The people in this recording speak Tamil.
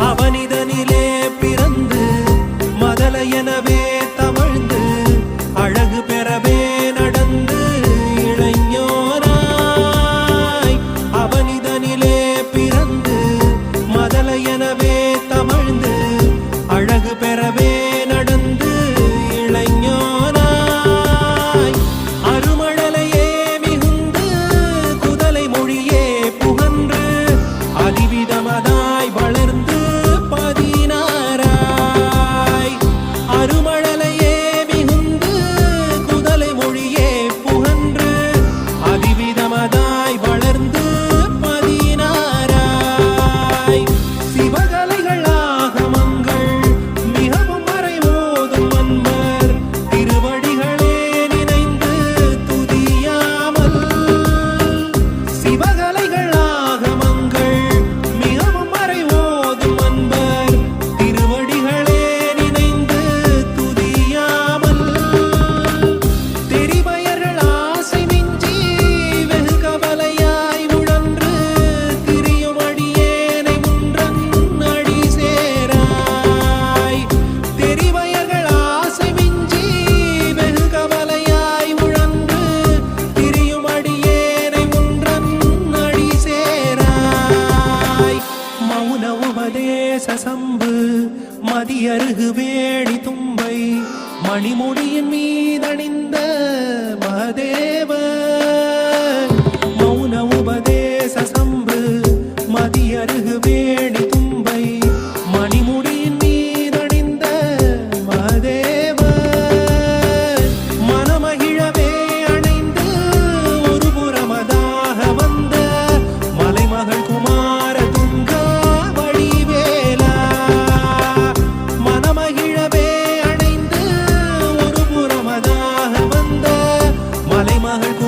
அவனிதனிலே വെള്ള மௌன உபதேச சம்பு மதியருகு வேணி தும்பை மணிமுடியின் மீதணிந்த மகதேவன் 정말